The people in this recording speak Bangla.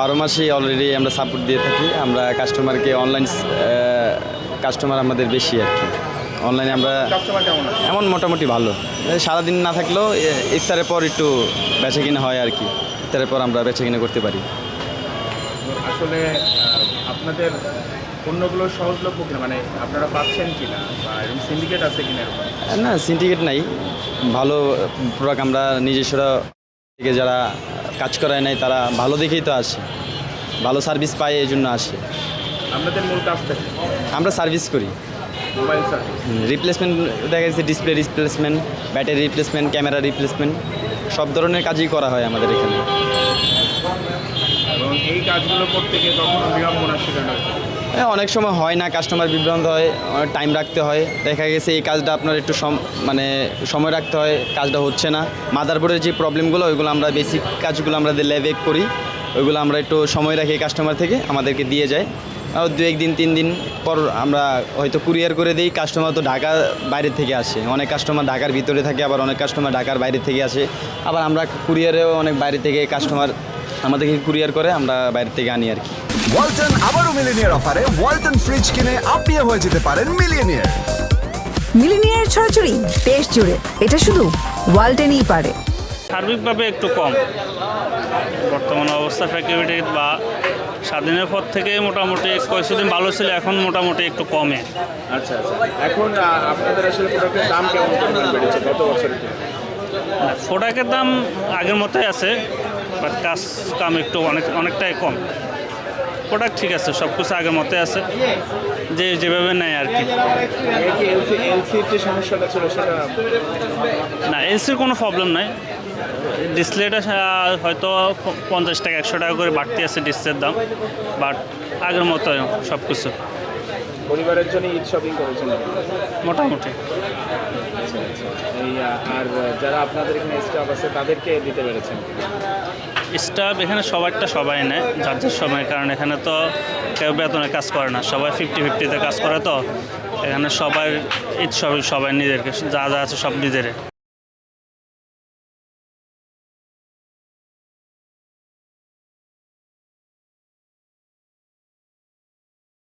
বারো মাসেই অলরেডি আমরা সাপোর্ট দিয়ে থাকি। আমরা কাস্টমারকে অনলাইন কাস্টমার আমাদের বেশি আর কি। অনলাইনে আমরা এমন মোটামুটি ভালো। সারাদিন না থাকলেও ইফতারের পর একটু বেচা কিনা হয় আর কি। ইফতারের পর আমরা বেচা কিনা করতে পারি। আসলে আপনাদের পণ্যগুলো সহজলভ্য কিনা? মানে আপনারা পাচ্ছেন কিনা? বা সিন্ডিকেট আছে কিনা না সিন্ডিকেট নাই। ভালো প্রোডাক্ট আমরা নিজস্বরা থেকে যারা কাজ করায় নাই তারা ভালো দেখেই তো আসে ভালো সার্ভিস পায় এই জন্য আসে। আপনাদের মূল কাজটা আমরা সার্ভিস করি। মোবাইল সার্ভিস রিপ্লেসমেন্ট দেখা যাচ্ছে display replacement battery replacement camera replacement সব ধরনের কাজই করা হয় আমাদের এখানে। এই কাজগুলো করতে গিয়ে কখনো বিড়ম্বনার শিকার হ্যাঁ, অনেক সময় হয় না কাস্টমার বিভ্রান্ত হয় টাইম রাখতে হয়। দেখা গেছে এই কাজটা আপনার একটু সম মানে সময় রাখতে হয়, কাজটা হচ্ছে না। মাদারবোর্ডের যে প্রবলেমগুলো ওইগুলো আমরা বেসিক কাজগুলো আমরা লেবেক করি। ওইগুলো আমরা একটু সময় রাখি কাস্টমার থেকে, আমাদেরকে দিয়ে যায়। আর দু একদিন, তিন দিন পর আমরা হয়তো কুরিয়ার করে দিই কাস্টমার তো ঢাকা বাইরে থেকে আসে। অনেক কাস্টমার ঢাকার ভিতরে থাকে, আবার অনেক কাস্টমার ঢাকার বাইরে থেকে আসে। আবার আমরা কুরিয়ারেও অনেক বাইরে থেকে কাস্টমার আমাদেরকে কুরিয়ার করে, আমরা বাইরে থেকে আনি আর কি। ওয়ালটন আবারও মিলিনিয়ার অফারে ওয়ালটন ফ্রিজ কিনে আপনিও হয়ে যেতে পারেন মিলিয়নিয়ার। মিলিনিয়ার ছড়াছড়ি দেশ জুড়ে। এটা শুধু ওয়ালটেনই পারে। সার্বিকভাবে একটু কম। বর্তমান অবস্থা ফ্যাক্টরি বা স্বাধীনের পর থেকে মোটামুটি কয়েকদিন ভালো ছিল এখন মোটামুটি একটু কমে। আচ্ছা আচ্ছা। এখন আপনাদের আসলে প্রোডাক্টের দাম কেমন বেড়েছে গত বছরের? প্রোডাক্টের দাম আগের মতোই আছে বাট কাজ কাম একটু অনেক অনেকটাই কম। প্রোডাক্ট ঠিক আছে সব কিছু আগের মতে আছে। যে যেভাবে নেয় আর কি। এলসির না এসির কোনো প্রবলেম নাই। ডিসপ্লেটা হয়তো পঞ্চাশ টাকা একশো টাকা করে বাড়তি আছে ডিসপ্লের দাম। বাট আগের মতো সব কিছু পরিবারের জন্য ঈদ শপিং করেছেন? মোটামুটি। আচ্ছা আচ্ছা। এই আর যারা আপনাদের এখানে স্টাফ আছে তাদেরকে দিতে পেরেছেন? স্টাফ এখানে সবারটা সবাই নেয়, যার যার সময়, কারণ এখানে তো কেউ বেতনে কাজ করে না, সবাই ফিফটি ফিফটিতে কাজ করে তো। এখানে সবার ইচ্ছা সবাই নিজেরকে যা যা আছে সব নিজেরে